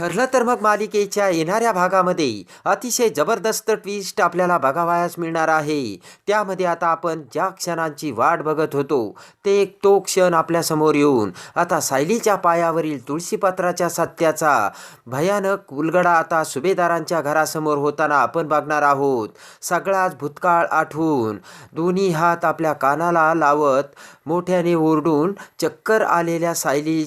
ठरलं तर मग मालिकेच्या येणाऱ्या भागामध्ये अतिशय जबरदस्त ट्विस्ट आपल्याला बघावयास मिळणार आहे. त्यामध्ये आता आपण ज्या क्षणांची वाट बघत होतो ते एक तो क्षण आपल्यासमोर येऊन आता सायलीच्या पायावरील तुळशीपत्राच्या सत्याचा भयानक उलगडा आता सुभेदारांच्या घरासमोर होताना आपण बघणार आहोत. सगळाच भूतकाळ आठवून दोन्ही हात आपल्या कानाला लावत मोठ्याने ओरडून चक्कर आलेल्या सायली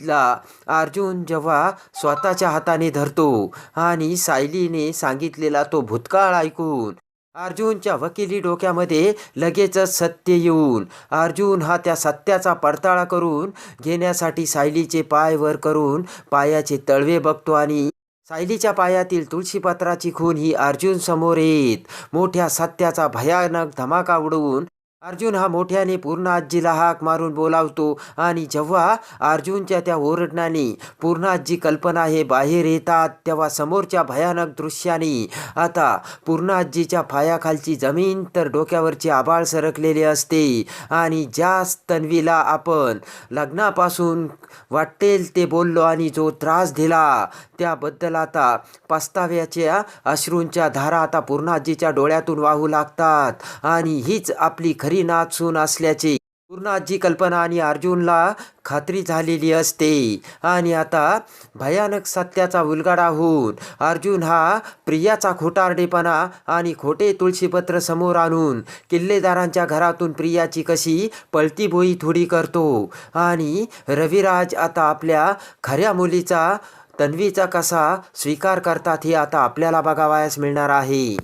ला. अर्जुन जेव्हा स्वतःच्या हाताने धरतो आणि सायलीने सांगितलेला तो भूतकाळ ऐकून अर्जुनच्या वकिली डोक्यामध्ये लगेचच सत्य येऊन अर्जुन हा त्या सत्याचा पडताळा करून घेण्यासाठी सायलीचे पाय वर करून पायाचे तळवे बघतो आणि सायलीच्या पायातील तुळशीपत्राची खून ही अर्जुन समोर येत मोठ्या सत्याचा भयानक धमाका उडवून अर्जुन हा मोठ्याने पूर्ण आजीला हाक मारून बोलावतो आणि जेव्हा अर्जुनच्या त्या ओरडण्याने पूर्ण आजी कल्पना हे बाहेर येतात तेव्हा समोरच्या भयानक दृश्याने आता पूर्ण आजीच्या पायाखालची जमीन तर डोक्यावरची आबाळ सरकलेली असते आणि ज्या तन्वीला आपण लग्नापासून वाटेल ते बोललो आणि जो त्रास दिला त्याबद्दल आता पस्ताव्याच्या अश्रूंच्या धारा आता पूर्ण आजीच्या डोळ्यातून वाहू लागतात आणि हीच आपली खरी नाचून असल्याची पूर्ण कल्पना आणि अर्जुनला खात्री झालेली असते. आणि आता भयानक सत्याचा उलगडा होऊन अर्जुन हा प्रियाचा खोटारडेपणा आणि खोटे तुळशीपत्र समोर आणून किल्लेदारांच्या घरातून प्रियाची कशी पळतीबोई थोडी करतो. आणि रविराज आता आपल्या खऱ्या मुलीचा तन्वीचा कसा स्वीकार करतात हे आता आपल्याला बघावयास मिळणार आहे.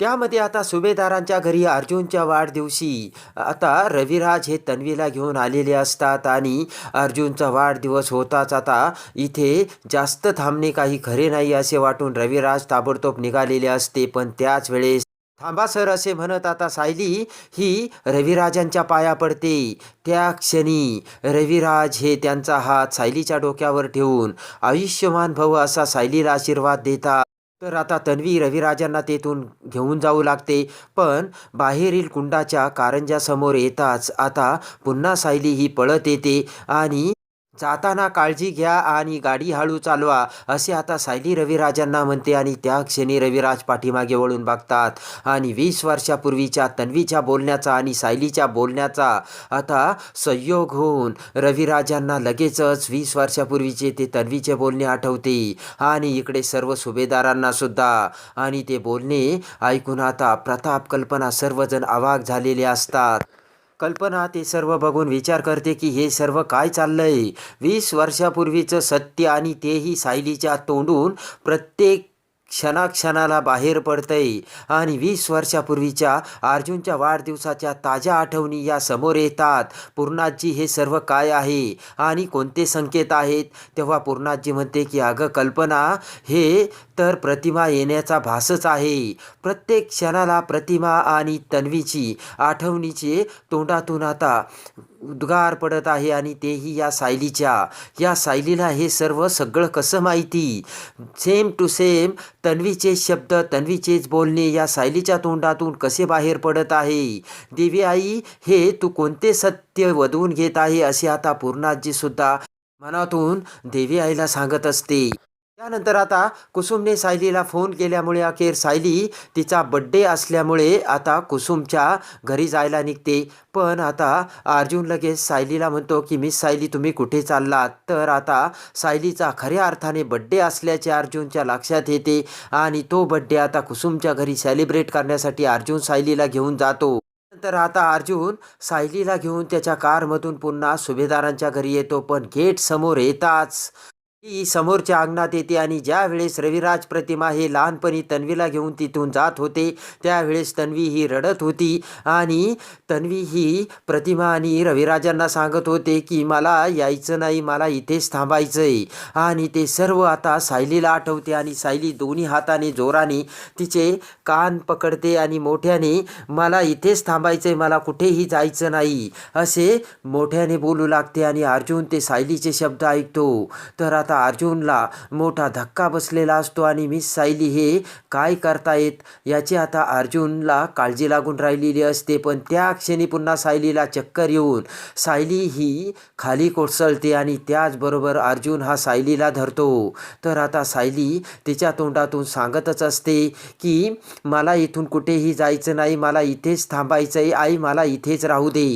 त्यामध्ये आता सुभेदारांच्या घरी अर्जुनच्या वाढदिवशी आता रविराज हे तन्वीला घेऊन आलेले असतात आणि अर्जुनचा वाढदिवस होताच आता इथे जास्त थांबणे काही खरे नाही असे वाटून रविराज ताबडतोब निघालेले असते. पण त्याच वेळेस थांबा सर असे म्हणत आता सायली ही रविराजांच्या पाया पडते. त्या क्षणी रविराज हे त्यांचा हात सायलीच्या डोक्यावर ठेवून आयुष्यमान भव असा सायलीला आशीर्वाद देतात. तर आता तन्वी रविराजांना तेथून घेऊन जाऊ लागते. पण बाहेरील कुंडाच्या कारंजासमोर येताच आता पुन्हा सायली ही पळत येते आणि जाताना काळजी घ्या आणि गाडी हळू चालवा असे आता सायली रविराजांना म्हणते आणि त्या क्षणी रविराज पाठीमागे वळून बघतात. आणि वीस वर्षापूर्वीच्या तन्वीच्या बोलण्याचा आणि सायलीच्या बोलण्याचा आता संयोग होऊन रविराजांना लगेचच वीस वर्षापूर्वीचे ते तन्वीचे बोलणे आठवते. आणि इकडे सर्व सुभेदारांना सुद्धा. आणि ते बोलणे ऐकून आता प्रताप कल्पना सर्वजण अवाक झालेले असतात. कल्पना ते सर्व बघून विचार करते की हे सर्व काय चाललंय? वीस वर्षापूर्वीचं सत्य आणि तेही सायलीच्या तोंडून प्रत्येक क्षणाक्षणाला बाहेर पडतंय. आणि वीस वर्षापूर्वीच्या अर्जुनच्या वाढदिवसाच्या ताज्या आठवणी या समोर येतात. पूर्णाजी हे सर्व काय आहे? आणि कोणते संकेत आहेत? तेव्हा पूर्णाजी म्हणते की अगं कल्पना हे तर प्रतिमा येण्याचा भासच आहे. प्रत्येक क्षणाला प्रतिमा आणि तन्वीची आठवणीचे तोंडातून आता उद्गार पडत आहे आणि तेही या सायलीच्या. या सायलीला हे सर्व सगळं कसं माहिती? सेम टू सेम तन्वीचे शब्द तन्वीचेच बोलणे या सायलीच्या तोंडातून कसे बाहेर पडत आहे? देवी आई हे तू कोणते सत्य वधवून घेत आहे असे आता पूर्णाजी सुद्धा मनातून देवी आईला सांगत असते. त्यानंतर आता कुसुमने सायलीला फोन केल्यामुळे अखेर सायली तिचा बड्डे असल्यामुळे आता कुसुमच्या घरी जायला निघते. पण आता अर्जुन लगेच सायलीला म्हणतो की मिस सायली तुम्ही कुठे चाललात? तर आता सायलीचा खऱ्या अर्थाने बड्डे असल्याचे अर्जुनच्या लक्षात येते आणि तो बड्डे आता कुसुमच्या घरी सेलिब्रेट करण्यासाठी अर्जुन सायलीला घेऊन जातो. नंतर आता अर्जुन सायलीला घेऊन त्याच्या कारमधून पुन्हा सुभेदारांच्या घरी येतो पण गेट समोर येताच. ती समोरच्या अंगणात येते आणि ज्यावेळेस रविराज प्रतिमा हे लहानपणी तन्वीला घेऊन तिथून जात होते त्यावेळेस तन्वी ही रडत होती आणि तन्वी ही प्रतिमा आणि रविराजांना सांगत होते की मला यायचं नाही मला इथेच थांबायचं आहे आणि ते सर्व आता सायलीला आठवते आणि सायली दोन्ही हाताने जोराने तिचे कान पकडते आणि मोठ्याने मला इथेच थांबायचं आहे मला कुठेही जायचं नाही असे मोठ्याने बोलू लागते आणि अर्जुन ते सायलीचे शब्द ऐकतो. तर आता त्याचा अर्जुनला मोठा धक्का बसलेला असतो आणि मिस सायली हे काय करतायत याची आता अर्जुनला काळजी लागून राहिलेली असते. पण त्या क्षणी पुन्हा सायलीला चक्कर येऊन सायली ही खाली कोसळते आणि त्याचबरोबर अर्जुन हा सायलीला धरतो. तर आता सायली तिच्या तोंडातून सांगतच असते की मला इथून कुठेही जायचं नाही मला इथेच थांबायचं आहे आई मला इथेच राहू दे.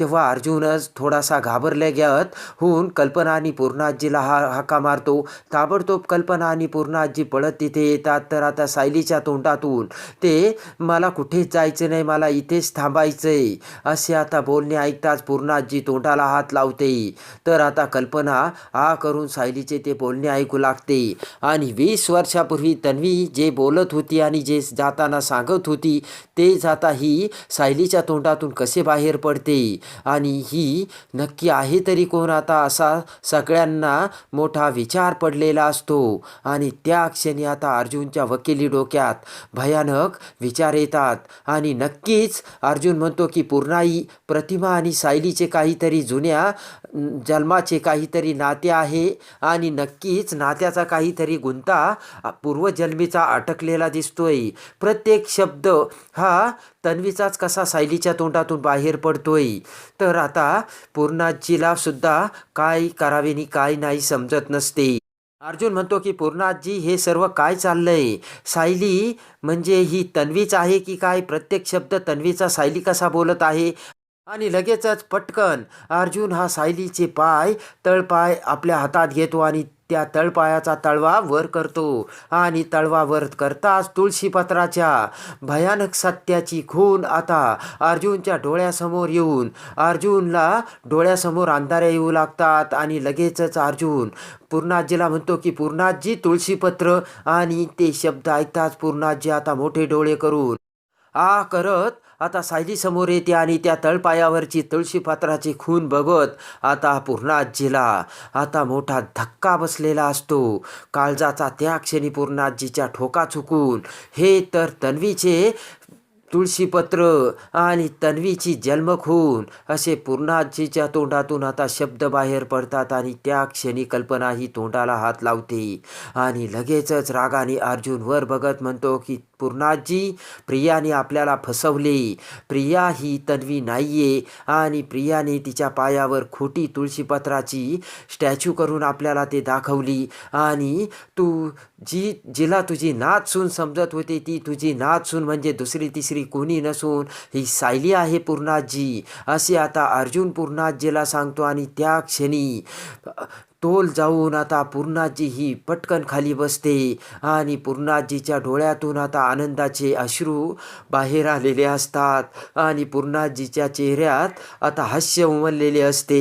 तेव्हा अर्जुनच थोडासा घाबरल्या गत होऊन कल्पना आणि पूर्णाजीला हा हा धक्का मारतो. ताबडतोब कल्पना आणि पूर्ण आजी पळत तिथे येतात तर आता सायलीच्या तोंडातून ते मला कुठेच जायचं नाही मला इथेच थांबायचं आहे असे आता बोलणे ऐकताच पूर्ण आजी तोंडाला हात लावते. तर आता कल्पना आ करून सायलीचे ते बोलणे ऐकू लागते. आणि वीस वर्षापूर्वी तन्वी जे बोलत होती आणि जे जाताना सांगत होती ते जाता ही सायलीच्या तोंडातून कसे बाहेर पडते? आणि ही नक्की आहे तरी कोण आता? असा सगळ्यांना मोठा विचार पडलेला असतो. आणि त्या क्षणी आता अर्जुनच्या वकिली डोक्यात भयानक विचार येतात. आणि नक्कीच अर्जुन म्हणतो की पूर्णाई प्रतिमा आणि सायलीचे काहीतरी जुन्या जन्माचे काहीतरी नाते आहे. आणि नक्कीच नात्याचा काहीतरी गुंता पूर्वजन्मीचा अटकलेला दिसतोय. प्रत्येक शब्द हा तन्वीचाच कसा सायलीच्या तोंडातून बाहेर पडतोय? तर आता पूर्णाजीला सुद्धा काय करावे काय नाही समजत नसते. अर्जुन म्हणतो की पूर्णाजी हे सर्व काय चाललंय? सायली म्हणजे ही तन्वीच आहे की काय? प्रत्येक शब्द तन्वीचा सायली कसा बोलत आहे? आणि लगेचच पटकन अर्जुन हा सायलीचे पाय तळपाय आपल्या हातात घेतो आणि त्या तळपायाचा तळवा वर करतो. आणि तळवा वर करताच तुळशीपत्राच्या भयानक सत्याची खून आता अर्जुनच्या डोळ्यासमोर येऊन अर्जुनला डोळ्यासमोर अंधारे येऊ लागतात आणि लगेचच अर्जुन पूर्णाजीला म्हणतो की पूर्णाजी तुळशीपत्र आणि ते शब्द ऐकताच पूर्णाजी आता मोठे डोळे करून आ करत आता सायली समोर येते आणि त्या तळपायावरची तुळशी पात्राची खून बघत आता पूर्णाजीला आता मोठा धक्का बसलेला असतो. काळजाचा त्या क्षणी पूर्णाजीच्या ठोका चुकून हे तर तन्वीचे तुळशीपत्र आणि तन्वीची जन्मखून असे पूर्णाजीच्या तोंडातून आता शब्द बाहेर पडतात आणि त्या क्षणी कल्पना ही तोंडाला हात लावते. आणि लगेचच रागाने अर्जुन वर बघत म्हणतो की पूर्णाजी प्रियाने आपल्याला फसवले. प्रिया ही तन्वी नाहीये आणि प्रियाने तिच्या पायावर खोटी तुळशीपत्राची स्टॅच्यू करून आपल्याला ते दाखवली. आणि तू जी जिला तुझी नाचसून समजत होती ती तुझी नाचसून म्हणजे दुसरी तिसरी कोणी नसून ही सायली आहे पूर्णाजी. असे आता अर्जुन पूर्णाजीला सांगतो आणि त्या क्षणी तोल जाऊन आता पूर्णाजी ही पटकन खाली बसते आणि पूर्णाजीच्या डोळ्यातून आता आनंदाचे अश्रू बाहेर आलेले असतात आणि पूर्णाजीच्या चेहऱ्यात आता हास्य उमललेले असते.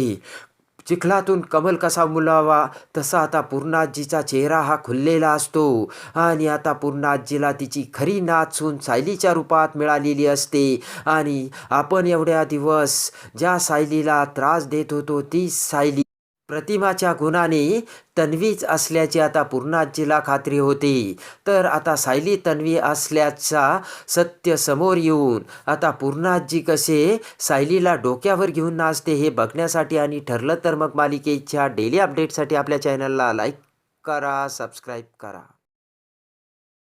चिखलातून कमल कसा मुलावा तसा आता पूर्णाजीचा चेहरा हा खुललेला असतो. आणि आता पूर्णाजीला तिची खरी नाचून सायलीच्या रूपात मिळालेली असते. आणि आपण एवढ्या दिवस ज्या सायलीला त्रास देत होतो ती सायली प्रतिमाच्या गुणाने तन्वीच असल्याची आता पूर्णाजीला खात्री होती. तर आता सायली तन्वी असल्याचा सत्य समोर येऊन आता पूर्णाजी कसे सायलीला डोक्यावर घेऊन नाचते हे बघण्यासाठी आणि ठरलं तर मग मालिकेच्या डेली अपडेटसाठी आपल्या चॅनलला लाईक करा सबस्क्राईब करा.